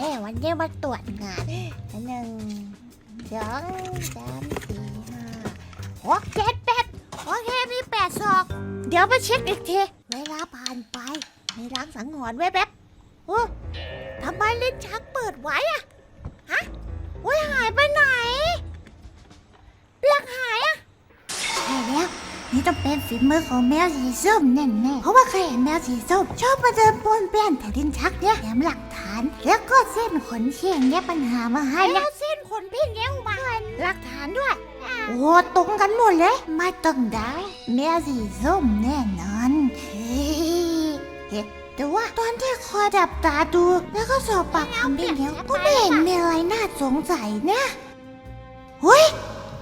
แม่วันนี้มาตรวจงานหนึ่งสองสามสี่ห้าหกเจ็ดแปดโอเคมีแปดศอก เดี๋ยวมาเช็คอีกทีเวลาผ่านไปมีล้างสังหรณ์ไว้แป๊บโอ้ทำไมลิ้นชักเปิดไว้อะฮะโอ้ยหายไปไหนเปียกหายอะใช่แล้วนี่ต้องเป็นฝีมือของแมวสีส้มแน่ๆเพราะว่าเคยเห็นแมวสีส้มชอบมาเดินปนเปี้ยนแถวลิ้นชักเนี่ยแถมหลักฐาน แล้วก็เส้นขนเชี่ยงแก้ปัญหามาให้แล้วเส้นขนพี่แก้วมาหลักฐานด้วย โอ้ตรงกันหมดเลย ไม่ต้องเดาแมวสีส้มแน่นอนเฮ้ยเห็นแต่ว่าตอนที่คอยดับตาดู แล้วก็สอบปากคำพี่แก้วก็ไม่เห็นมีอะไรน่าสงสัยนะเฮ้ย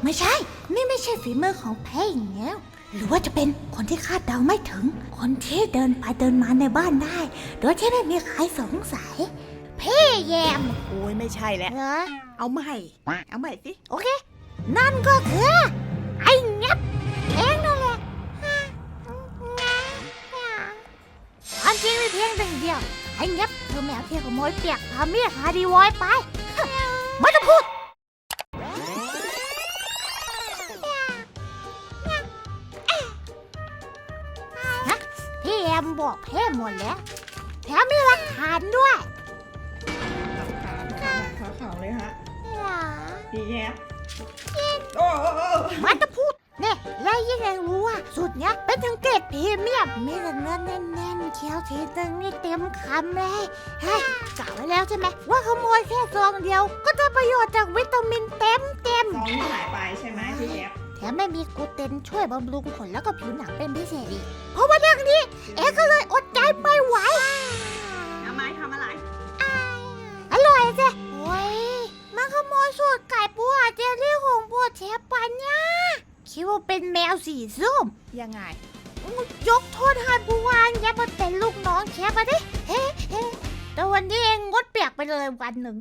ไม่ใช่ นี่ไม่ใช่ฝีมือของเพงแล้ว หรือว่าจะเป็นคนที่คาดเดาไม่ถึง คนที่เดินไปเดินมาในบ้านได้ โดยที่ไม่มีใครสงสัย พี่แยมโอ้ยไม่ใช่แล้ว เหรอเอาใหม่ เอาใหม่สิ โอเค นั่นก็คือ ไอ้งับเองนั่นแหละความจริงมีเพียงหนึ่งเดียว ไอ้งับคือแมวที่ขโมยเปียกพาเมียคาดีวอยไป มบอกเพ่หมดแล้วแถมมีหลักฐานด้วยขาวขาวเลยฮะเหรอพี่แย้โอ้โอ้โอ้ไมันจะพูดเนี่ยแล้วยังไงรู้ว่าสูตรเนี้ยเป็นถึงเกรดพรีเมียมมีแต่เนื้อแน่นๆเคี้ยวทีนึงนี่เต็มคำเลยเฮ้ยกะไว้แล้วใช่ไหมว่าขโมยแค่ซองเดียว ก็ได้ประโยชน์จากวิตามินเต็มเต็มซองที่หายไปใช่ไหมพี่แย้แถมไม่มีกลูเตนช่วยบำรุงขนแล้วก็ผิวหนังเป็นพิเศษอีกเพราะว่าเรื่อง เป็นแมวสีส้มยังไง ยกโทษให้ผู้วานอย่ามาเป็นลูกน้องเชฟอะดิเฮ้เฮ้แต่วันนี้เองงดเปียกไปเลยวันหนึ่ง